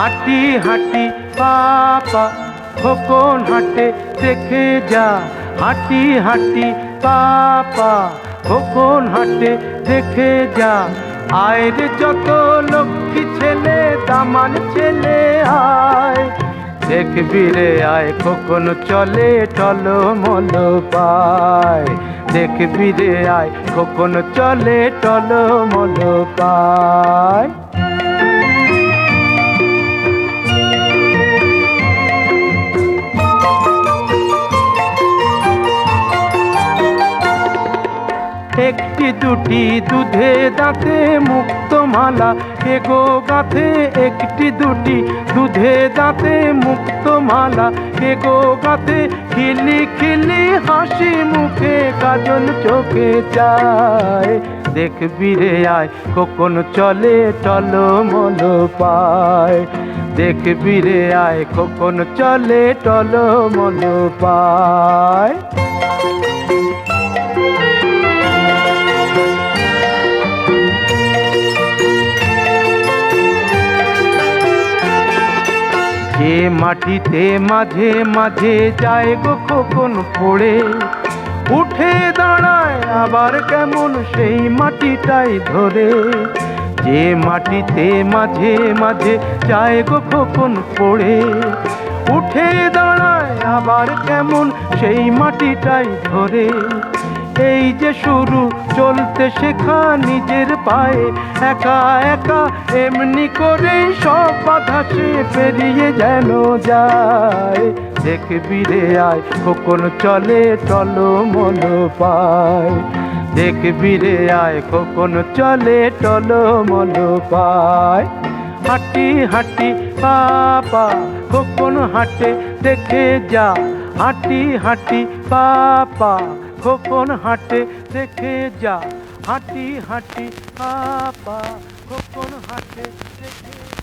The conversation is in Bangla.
হাঁটি পাপা খোকন হাঁটে, দেখে যা। হাঁটি হাঁটি, পাপা খোকন হাঁটে, দেখে যা। আয়ের যত লক্ষ্মী ছেলে, দামান ছেলে আয়। দেখবি রে আয়, খোকন চলে, টলো মল পায়। দেখবি রে আয়, খোকন চলে, টলো মল পায়। একটি দুটি দুধে দাঁতে মুক্ত মালা এগো গাথে একটি দুটি দুধে দাঁতে মুক্ত মালা এগো গাথে খিলি খিলি হাসি মুখে কাজল চোখে যায় দেখবি রে আয়, কখন চলে টলো মল পায়। দেখবি রে আয়, কখন চলে টলো মল পায়। যে মাটিতে, মাঝে মাঝে যায় গো খোকন পড়ে। উঠে দাঁড়ায় আবার কেমন সেই মাটিটাই ধরে। যে মাটিতে, মাঝে মাঝে যায় গো খোকন পড়ে। উঠে দাঁড়ায় আবার কেমন সেই মাটিটাই ধরে। এই যে শুরু, চলতে শেখা নিজের পায়ে। একা একা এমনি করে সব বাধা সে পেরিয়ে যেন যায়। দেখবি রে আয়, খোকন চলে, টলো মন পায়। দেখবি রে আয়, খোকন চলে, টলো মন পায়। হাঁটি হাঁটি পাপা খোকন হাঁটে, দেখে যা। হাঁটি হাঁটি পাপা খোকন হাঁটে দেখে যা হাঁটি হাঁটি আপা খোকন হাঁটে দেখে